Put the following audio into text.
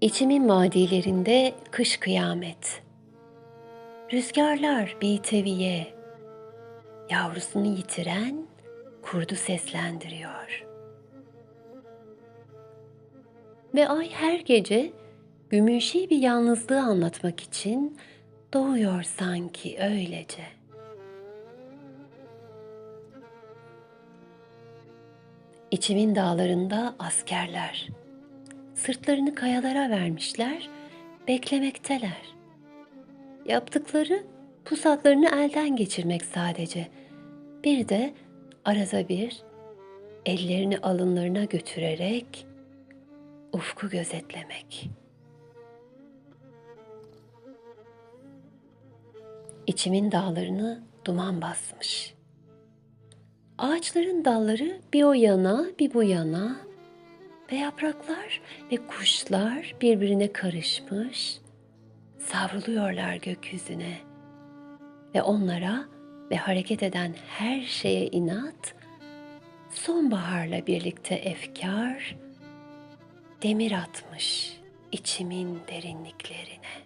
İçimin vadilerinde kış kıyamet. Rüzgarlar biteviye, yavrusunu yitiren kurdu seslendiriyor. Ve ay her gece gümüşi bir yalnızlığı anlatmak için doğuyor sanki öylece. İçimin dağlarında askerler. Sırtlarını kayalara vermişler, beklemekteler. Yaptıkları pusatlarını elden geçirmek sadece. Bir de arada bir ellerini alınlarına götürerek ufku gözetlemek. İçimin dağlarını duman basmış. Ağaçların dalları bir o yana bir bu yana ve yapraklar ve kuşlar birbirine karışmış, savruluyorlar gökyüzüne ve onlara ve hareket eden her şeye inat, sonbaharla birlikte efkar, demir atmış içimin derinliklerine.''